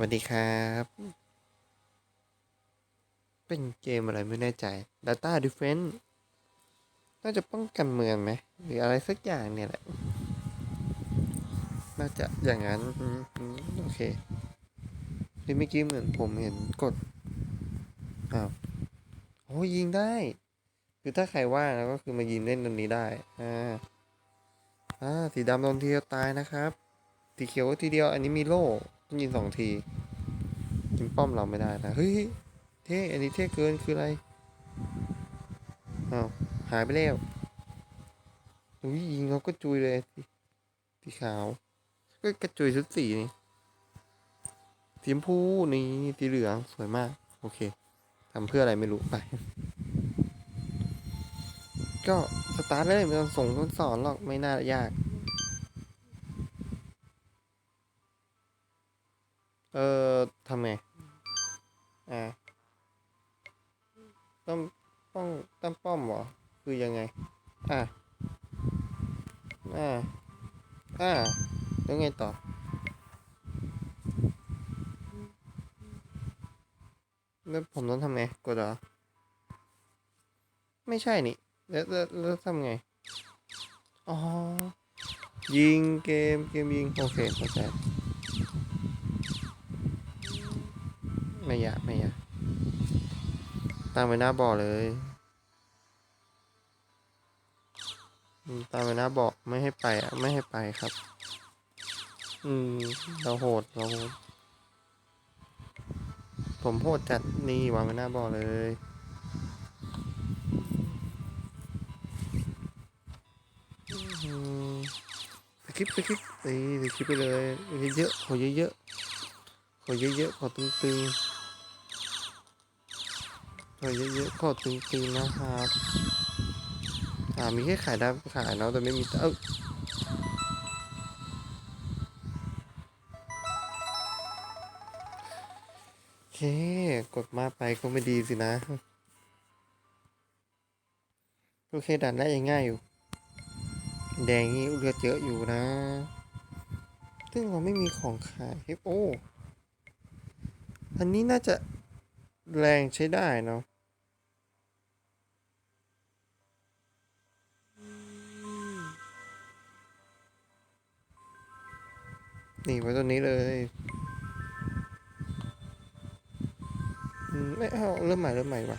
วัสดีครับ เป็นเกมอะไรไม่แน่ใจ Data Defense น่าจะป้องกันเมืองไหมหรืออะไรสักอย่างเนี่ยแหละ น่าจะอย่างนั้น โอเคที่เมื่อกี้เหมือนผมเห็นกด อ้าวโอ้ยิงได้ คือถ้าใครว่างแล้วก็คือมายิงเล่นตรงนี้ได้ อ่า อ่า สีดำโดนทีเดียวตายนะครับ สีเขียวทีเดียว อันนี้มีโล่ ยิงสองทียิงป้อมเราไม่ได้นะเฮ้ยเท่อันนี้เท่เกินคืออะไรอ้าวหายไปแล้วอุ้ยยิงเขาก็จุยเลยสีขาวก็กระจุยชุดสีนี่สีชมพูนี่สีเหลืองสวยมาก โอเคทำเพื่ออะไรไม่รู้ไป ก็สตาร์ทเลยไม่ต้องส่งต้นสอนหรอกไม่น่ายาก เออทำไง อ่าต้องป้องตั้งป้อมเหรอ คือยังไง อ่าอ่าอ่าแล้วไงต่อ แล้วผมต้องทำไง กดเหรอ ไม่ใช่นี่ แล้วแล้วแล้วทำไง อ๋อ ยิงเกมเกมยิง โอเคเข้าใจ ไม่ยากไม่ยากตามไปหน้าบ่อเลยตามไปหน้าบ่อไม่ให้ไปอะไม่ให้ไปครับ อืม เราโหดเราโหด ผมโหดจัดนี่วางไว้หน้าบ่อเลยสกิปสกิปนี่สกิปไปเลยเยอะๆขอเยอะๆขอเยอะๆขอตึงๆ ขอเยอะๆขอตึงๆนะครับอ่ามีแค่ขายได้ขายเนาะแต่ไม่มีเอ้าโอเคกดมาไปก็ไม่ดีสินะ โอเคด่านแรกยังง่ายอยู่ แดงนี่เลือดเยอะอยู่นะ ซึ่งเราไม่มีของขายเฮ้ยโอ้อันนี้น่าจะ แรงใช้ได้เนาะนี่ไว้ตัวนี้เลยอืมไม่เอาเริ่มใหม่เริ่มใหม่ว่ะ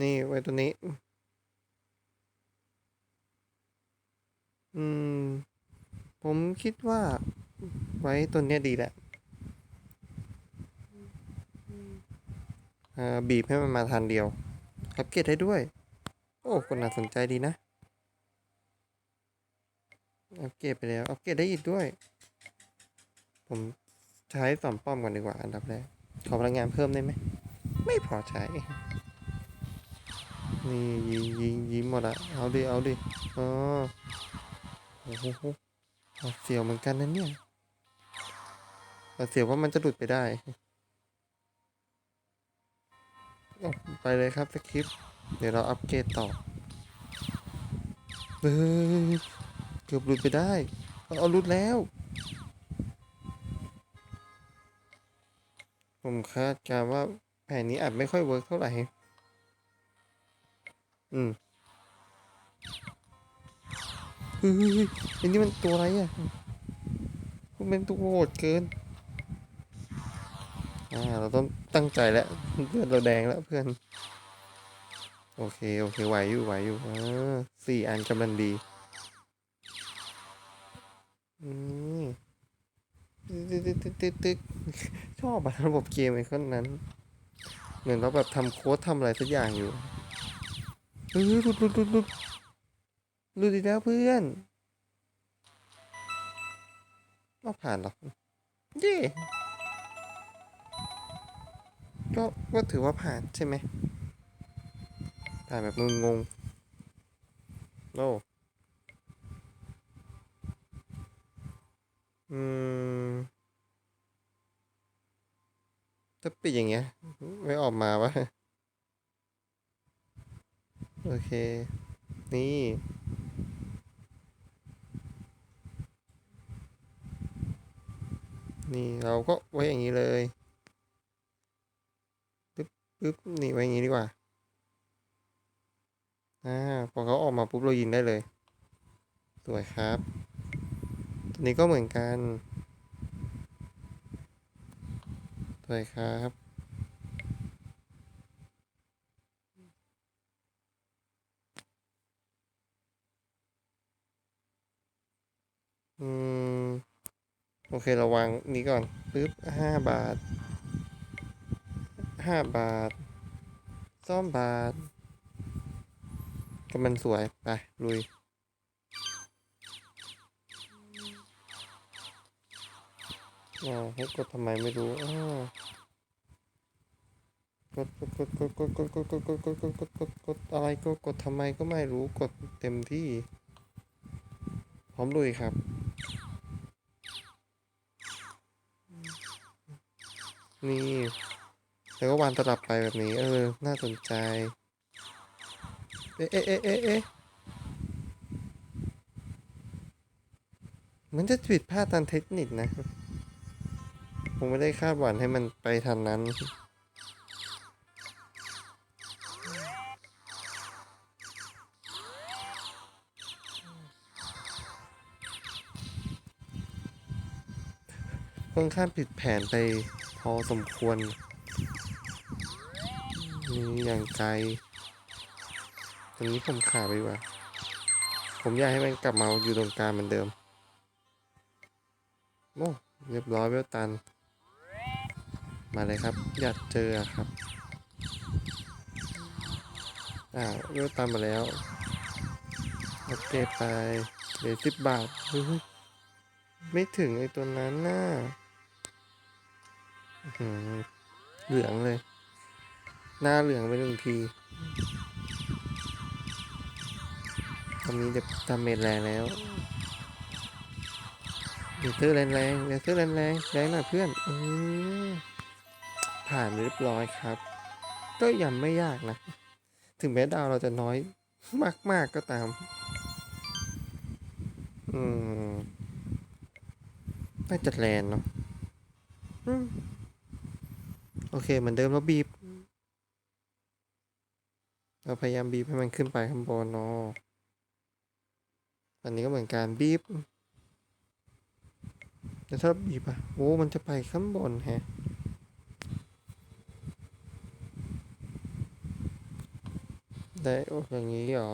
นี่ไว้ตัวนี้ อืม ผมคิดว่า ไว้ตัวเนี้ยดีแหละอ่าบีบให้มันมาทานเดียวอัปเกรดได้ด้วย โอ้คนน่าสนใจดีนะอัปเกรดไปแล้วอัปเกรดได้อีกด้วย ผมใช้สอมป้อมก่อนดีกว่าอันดับแรกขอพลังงานเพิ่มได้ไหม ไม่พอใช้ นี่ยิงยิงยิงหมดอะเอาดิ เอาดิอ๋อโอ้โหหวาดเสียวเหมือนกันนะเนี่ย หวาเสียว่ามันจะหลุดไปได้ ไปเลยครับสคริปต์เดี๋ยวเราอัปเกรดต่อเฮ้ยเกือบหลุดไปได้เอาเอาหลุดแล้ว ผมคาดการว่าแผนนี้อาจไม่ค่อยเวิร์กเท่าไหร่ อืมเฮ้ยอันนี้มันตัวอะไรอะมันเป็นตัวโหดเกิน อ่าเราต้องตั้งใจแล้วเพื่อนเราแดงแล้วเพื่อน โอเค โอเคไหวอยู่ไหวอยู่อ่าสี่อันกำลังดีอืมตึ๊ดตึ๊ดตึ๊ดตึ๊ดตึ๊ดชอบอะระบบเกมไอ้คนนั้น เหมือนเราแบบทำโค้ดทำอะไรสักอย่างอยู่เฮ้ยหลุดหลุดหลุดหลุดหลุดอีกแล้วเพื่อนนอกผ่านหรอเย่ ก็ก็ถือว่าผ่านใช่ไหมผ่านแบบมึงงงโลอืมถ้าปิดอย่างเงี้ย ไม่ออกมาวะโอเค นี่นี่เราก็ไว้อย่างนี้เลย ปึ๊บนี่ไว้อย่างนี้ดีกว่าอ่าพอเขาออกมาปุ๊บเรายิงได้เลย สวยครับตัวนี้ก็เหมือนกันสวยครับอืม โอเคเราวางนี้ก่อนปึ๊บห้าบาท ห้าบาทซ่อมบาท ก็มันสวย ไป ลุย อ่า ให้กดทำไมไม่รู้อ่ากดกดกดกดกดกดกดกดกดกดกดกดกดกดอะไรก็กดทำไมก็ไม่รู้กดเต็มที่ พร้อมลุยครับนี่ แล้วก็วางตลับไปแบบนี้ เออ น่าสนใจ เอ๊ะเอ๊ะเอ๊ะเอ๊ะเอ๊ะมันจะผิดพลาดทางเทคนิคนะ ผมไม่ได้คาดหวังให้มันไปทางนั้น ค่อนข้างผิดแผนไปพอสมควร อย่างไกลตอนนี้ผมขาไปว่า ผมอยากให้มันกลับมาอยู่ตรงกลางเหมือนเดิม โอ้เรียบร้อยเวลตัน มาเลยครับ อยากเจอครับ อ่าเวลตันมาแล้วอัปเดตไปเหลือสิบบาทไม่ถึงไอ้ตัวนั้นน่าเหลืองเลย หน้าเหลืองไปหนึ่งทีตอนนี้จะทำเมจแรงแล้วเลเซอร์แรงแรงเลเซอร์แรงแรงแรงหน่อยเพื่อนอืมผ่านเรียบร้อยครับ ก็ยังไม่ยากนะ ถึงแม้ดาวเราจะน้อยมากๆก็ตาม อืมน่าจะแลนเนาะอโอเคเหมือนเดิมแล้วบีบ เราพยายามบีบให้มันขึ้นไปข้างบนเนาะอันนี้ก็เหมือนการบีบแต่ถ้าบีบอะโอ้มันจะไปข้างบนแฮะได้โอ้อย่างนี้หรอ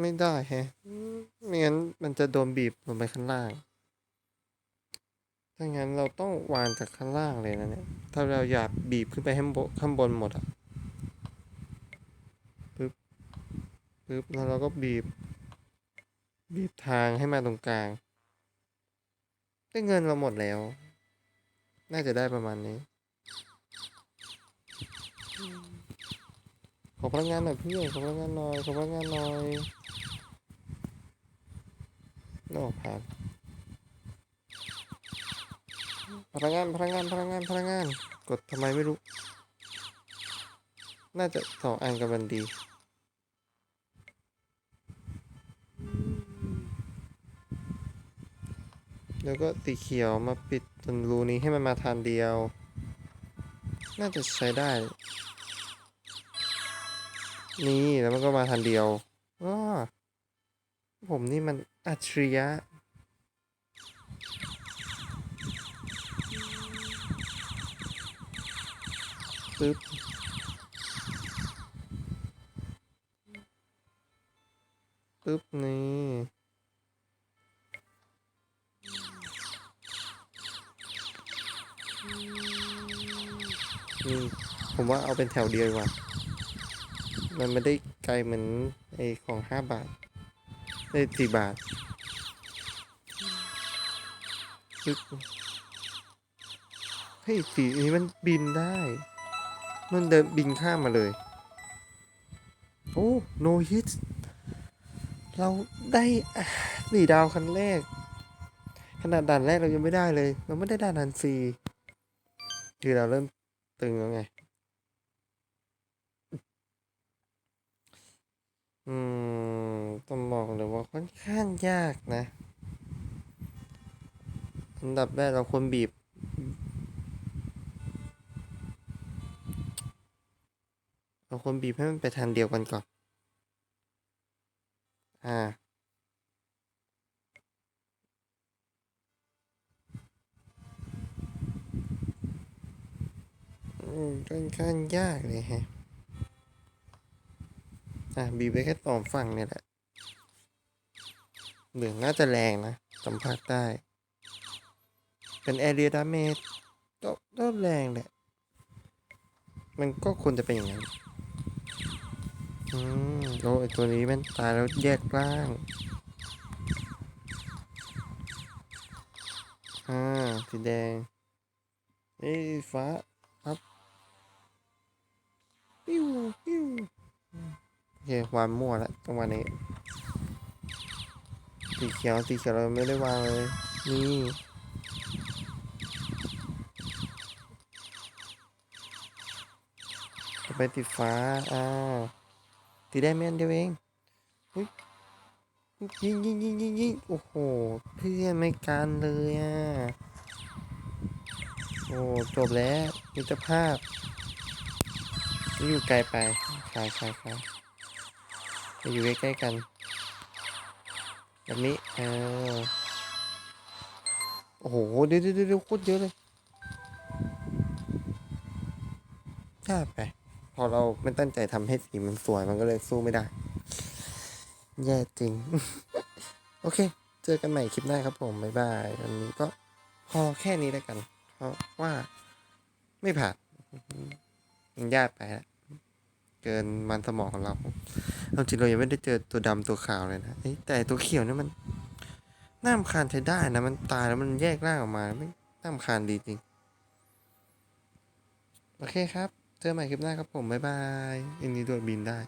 ไม่ได้แฮะไม่งั้นมันจะโดนบีบลงไปข้างล่าง ถ้างั้นเราต้องวางจากข้างล่างเลยนะเนี่ย ถ้าเราอยากบีบขึ้นไปให้บนข้างบนหมดอะ ปึ๊บ ปึ๊บแล้วเราก็บีบ บีบทางให้มาตรงกลาง ได้เงินเราหมดแล้ว น่าจะได้ประมาณนี้ ขอพลังงานหน่อยเพื่อนขอพลังงานหน่อยขอพลังงานหน่อยโน่ผ่านพลังงานพลังงานพลังงานพลังงาน กดทำไมไม่รู้ น่าจะสองอันกันมันดี แล้วก็สีเขียวมาปิดตรงรูนี้ให้มันมาทางเดียว น่าจะใช้ได้ นี่แล้วมันก็มาทางเดียวอ้อผมนี่มันอัจฉริยะปึ๊บปึ๊บนี่ อืมผมว่าเอาเป็นแถวเดียวดีกว่า มันไม่ได้ไกลเหมือนไอ้ของห้าบาทได้สี่บาทปึ๊บเฮ้ยสีนี้มันบินได้ มันเดินบินข้ามมาเลย โอ้ โนฮิต เราได้สี่ดาวคันแรก ขนาดด่านแรกเรายังไม่ได้เลย เราไม่ได้ด่านด่านสี่คือเราเริ่ม ตึงแล้วไง อืม ต้องบอกเลยว่าค่อนข้างยากนะ อันดับแรกเราควรบีบ เราควรบีบให้มันไปทางเดียวกันก่อน อ่า ค่อนข้างยากเลยฮะ อะ บีบไปแค่สองฝั่งเนี่ยแหละเหลืองน่าจะแรงนะ สัมผัสได้ เป็นแอเรียดาเมจก็ก็แรงแหละ มันก็ควรจะเป็นอย่างนั้น อืมโอ้ไอตัวนี้มันตายแล้วแยกร่าง อ่า สีแดงเอ้ฟ้า ปิ้วปิ้วโอเควางมั่วแล้วจังหวะนี้สีเขียวสีเขียวเราไม่ได้วางเลยนี่ไปติดฟ้าอ่าตีได้แม่นเดียวเองยยิงยิงยิงยิงยิงโอ้โห เพื่อนไม่กันเลยอะ โอ้ จบแล้วมิตรภาพ อยู่ไกลไปคลายคลายคายมาอยู่ใกล้ๆกัน แบบนี้เออโอ้โห เดี๋ยวเดี๋ยวเดี๋ยวโคตรเยอะเลยพลาไป พอเราไม่ตั้งใจทำให้สีมันสวยมันก็เลยสู้ไม่ได้ แย่จริง โอเค เจอกันใหม่คลิปหน้าครับผม บ๊ายบาย วันนี้ก็พอแค่นี้แล้วกัน เพราะว่าไม่ผ่านมันยากไปแล้ว เกินมันสมองของเราเอาจริงเรายังไม่ได้เจอตัวดำตัวขาวเลยนะแต่ตัวเขียวเนี่ยมันน่ารำคานใช้ได้นะมันตายแล้วมันแยกร่างออกมาไม่น่ารำคานดีจริง โอเคครับ เจอกันใหม่คลิปหน้าครับผม บ๊ายบายอันนี้โดดบินได้